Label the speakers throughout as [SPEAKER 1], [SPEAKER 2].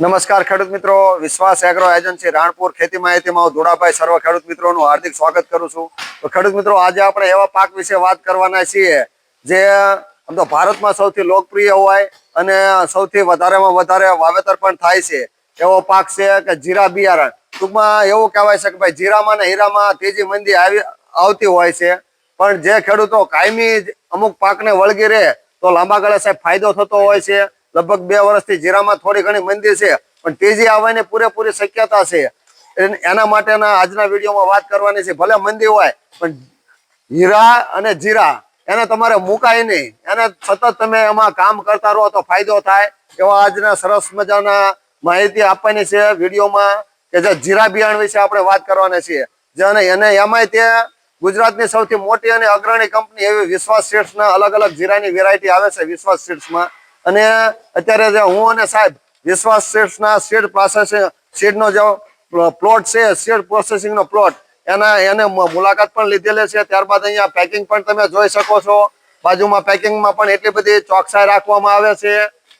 [SPEAKER 1] નમસ્કાર ખેડૂત મિત્રો. વિશ્વાસ એગ્રો એજન્સી રાણપુર ખેતી માહિતીમાં હું ધોળાભાઈ સર્વ ખેડૂત મિત્રોનું હાર્દિક સ્વાગત કરું છું. તો ખેડૂત મિત્રો, આજે આપણે એવા પાક વિશે વાત કરવાના છીએ જે આમ તો ભારતમાં સૌથી લોકપ્રિય હોય અને સૌથી વધારેમાં વધારે વાવેતર પણ થાય છે. એવો પાક છે કે જીરા બિયારણ. ટૂંકમાં એવું કહેવાય છે કે ભાઈ જીરામાં ને હીરામાં તેજી મંદી આવી, આવતી હોય છે. પણ જે ખેડૂતો કાયમી અમુક પાકને વળગી રહે તો લાંબા ગાળે સાહેબ ફાયદો થતો હોય છે. લગભગ બે વર્ષથી જીરામાં થોડી ઘણી મંદી છે, પણ તેજી આવવાની પૂરેપૂરી શક્યતા છે. એના માટેના આજના વિડીયોમાં વાત કરવાની છે, ભલે મંદી હોય, પણ હીરા અને જીરા, એને તમારે મુકાય નહીં. એને સતત તમે એમાં કામ કરતા રહો તો ફાયદો થાય. એવા આજના સરસ મજાના માહિતી આપવાની છે વિડીયોમાં, કે જે જીરા બિયારણ વિશે આપણે વાત કરવાના છીએ. જે અને એને એમાંય તે ગુજરાતની સૌથી મોટી અને અગ્રણી કંપની એવી વિશ્વાસ સીડ્સના અલગ અલગ જીરાની વેરાયટી આવે છે વિશ્વાસ સીડ્સમાં. અને અત્યારે હું અને સાહેબ વિશ્વાસ સીડ્સના સીડ પ્રોસેસિંગ સીડનો જે પ્લોટ છે સીડ પ્રોસેસિંગનો પ્લોટ એના, એને મુલાકાત પણ લીધેલી છે. ત્યારબાદ અહીંયા પેકિંગ પણ તમે જોઈ શકો છો. બાજુમાં પેકિંગમાં પણ એટલી બધી ચોકસાઈ રાખવામાં આવે છે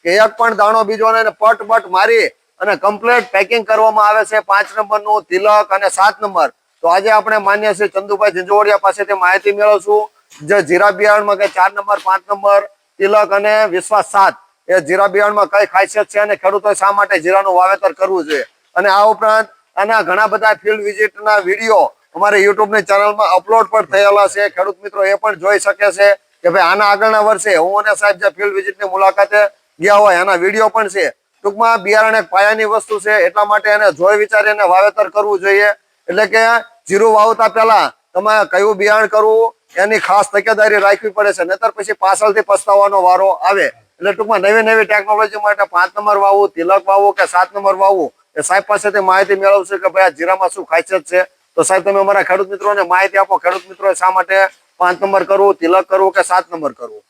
[SPEAKER 1] કે એક પણ દાણો બીજો ને પટ પટ મારી અને કમ્પ્લેટ પેકિંગ કરવામાં આવે છે. પાંચ નંબરનું તિલક અને સાત નંબર. તો આજે આપણે માન્ય છે ચંદુભાઈ ઝંઝોડિયા પાસેથી માહિતી મેળવશું. જે જીરા બિયારણમાં કે ચાર નંબર, પાંચ નંબર તિલક અને વિશ્વાસ સાત. એ જીરા બિયારણમાં કઈ ખાસિયત છે અને ખેડૂતોએ શા માટે જીરાનું વાવેતર કરવું જોઈએ? અને આ ઉપરાંત આના ઘણા બધા ફિલ્ડ વિઝિટના વીડિયો અમારે યુટ્યુબની ચેનલમાં અપલોડ પણ થયેલા છે. ખેડૂત મિત્રો એ પણ જોઈ શકે છે કે ભાઈ આના આગળના વર્ષે હું અને સાહેબ જે ફિલ્ડ વિઝિટની મુલાકાતે ગયા હોય એના વીડિયો પણ છે. ટૂંકમાં બિયારણ એક પાયાની વસ્તુ છે, એટલા માટે એને જોઈ વિચારીને વાવેતર કરવું જોઈએ. એટલે કે જીરું વાવતા પહેલા તમારે કયું બિયારણ કરવું એની ખાસ તકેદારી રાખવી પડે છે. નતર પછી પાછળથી પસ્તાવાનો વારો આવે. એટલે ટૂંકમાં નવી નવી ટેકનોલોજી માટે પાંચ નંબર વાવવું તિલક વાવવું કે સાત નંબર વાવવું એ સાહેબ પાસેથી માહિતી મેળવશે કે ભાઈ આ જીરામાં શું ખાસિયત છે. તો સાહેબ તમે અમારા ખેડૂત મિત્રોને માહિતી આપો ખેડૂત મિત્રો શા માટે પાંચ નંબર કરવું તિલક કરવું કે સાત નંબર કરવું?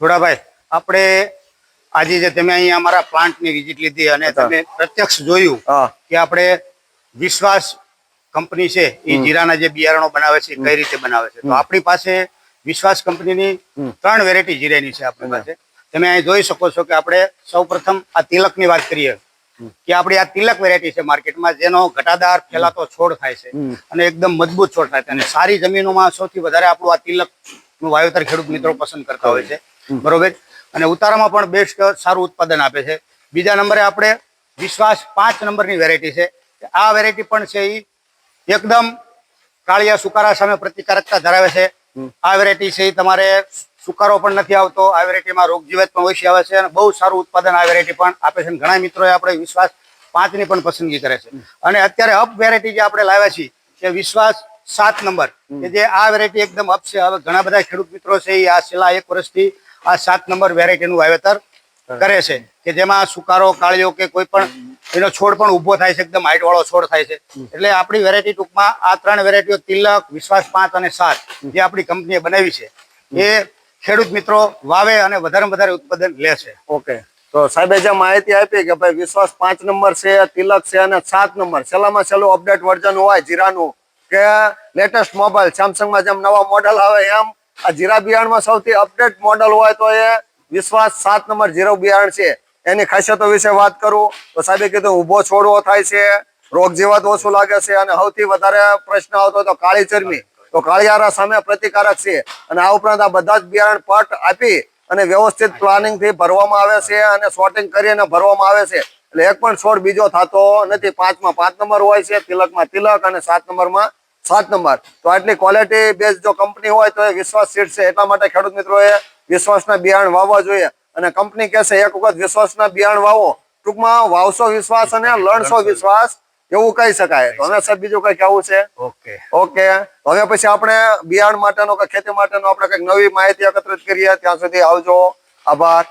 [SPEAKER 2] થોડાભાઈ આપણે આજે જે તમે અહીંયા અમારા પ્લાન્ટની વિઝિટ લીધી અને તમે પ્રત્યક્ષ જોયું કે આપણે વિશ્વાસ કંપની છે એ જીરાના જે બિયારણો બનાવે છે કઈ રીતે બનાવે છે? તો આપણી પાસે વિશ્વાસ કંપનીની ત્રણ વેરાયટી જીરાની છે આપણી પાસે. તમે અહીં જોઈ શકો છો કે આપણે સૌપ્રથમ આ તિલકની વાત કરીએ. કે આપણી આ તિલક વેરાયટી છે માર્કેટમાં જેનો ઘટાદાર ફેલાતો છોડ થાય છે અને એકદમ મજબૂત છોડ થાય છે. અને સારી જમીનોમાં સૌથી વધારે આપણું આ તિલકનું વાવેતર ખેડૂત મિત્રો પસંદ કરતા હોય છે. બરોબર? અને ઉતારામાં પણ બેસ્ટ સારું ઉત્પાદન આપે છે. બીજા નંબરે આપણે વિશ્વાસ પાંચ નંબરની વેરાયટી છે. આ વેરાયટી પણ છે એ એકદમ કાળિયા સુકારા સામે પ્રતિકારકતા ધરાવે છે. આ વેરાયટી છે તમારે સુકારો પણ નથી આવતો આ વેરાયટીમાં રોગ જીવાત પણ ઓછી આવે છે અને બહુ સારું ઉત્પાદન આ વેરાયટી પણ આપે છે ઘણા મિત્રોએ આપણે વિશ્વાસ પાંચની પણ પસંદગી કરે છે. અને અત્યારે અપ વેરાયટી જે આપણે લાવ્યા છીએ એ વિશ્વાસ સાત નંબર કે જે આ વેરાયટી એકદમ અપ છે. હવે ઘણા બધા ખેડૂત મિત્રો છે એ આ છેલ્લા એક વર્ષથી આ સાત નંબર વેરાયટીનું વાવેતર કરે છે કે જેમાં સુકારો કાળિયો કે કોઈ પણ એનો છોડ પણ ઊભો થાય છે એકદમ હાઈટ વાળો છોડ થાય છે. એટલે આપણી વેરાયટી ટૂંકમાં આ ત્રણ વેરાયટીઓ તિલક વિશ્વાસ પાંચ અને સાત જે આપણી કંપનીએ બનાવી છે એ ખેડૂત મિત્રો વાવે અને વધારે વધારે ઉત્પાદન લે છે.
[SPEAKER 1] ઓકે તો સાહેબે જે માહિતી આપી કે ભાઈ વિશ્વાસ પાંચ નંબર છે તિલક છે અને સાત નંબર છેલ્લામાં છેલ્લું અપડેટ વર્ઝન હોય જીરાનું કે લેટેસ્ટ મોબાઈલ સેમસંગમાં જેમ નવા મોડલ આવે એમ આ જીરા બિયારણમાં સૌથી અપડેટ મોડલ હોય તો એ વિશ્વાસ સાત નંબર જીરો બિયારણ છે. એની ખાસિયતો વિશે વાત કરું તો સાહેબે કીધું ઊભો છોડવો થાય છે, રોગ જીવાત ઓછું લાગે છે અને સૌથી વધારે પ્રશ્ન આવતો તો કાળી ચરમી તો કાળિયારા સામે પ્રતિકારક છે અને આ ઉપરાંત આ બધા જ બિયારણ પટ આપી અને વ્યવસ્થિત પ્લાનિંગથી ભરવામાં આવે છે અને સોર્ટિંગ કરીને ભરવામાં આવે છે. એટલે એક પણ છોડ બીજો થતો નથી. પાંચમાં પાંચ નંબર હોય છે, તિલકમાં તિલક અને સાત નંબરમાં સાત નંબર. તો આટલી ક્વોલિટી બેઝ જો કંપની હોય તો એ વિશ્વાસ સીટ છે એટલા માટે ખેડૂત મિત્રોએ વિશ્વાસના બિયારણ વાવવા જોઈએ. અને કંપની કહેશે એક વખત વિશ્વાસના બિયારણ વાવો. ટૂંકમાં વાવશો વિશ્વાસ અને લણશો વિશ્વાસ. એવું કહી શકાય. તો હવે સાહેબ બીજું કઈ કેવું છે?
[SPEAKER 2] ઓકે.
[SPEAKER 1] ઓકે. હવે પછી આપણે બિયારણ માટેનો કે ખેતી માટેનો આપણે કંઈક નવી માહિતી એકત્રિત કરીએ. ત્યાં સુધી આવજો. આભાર.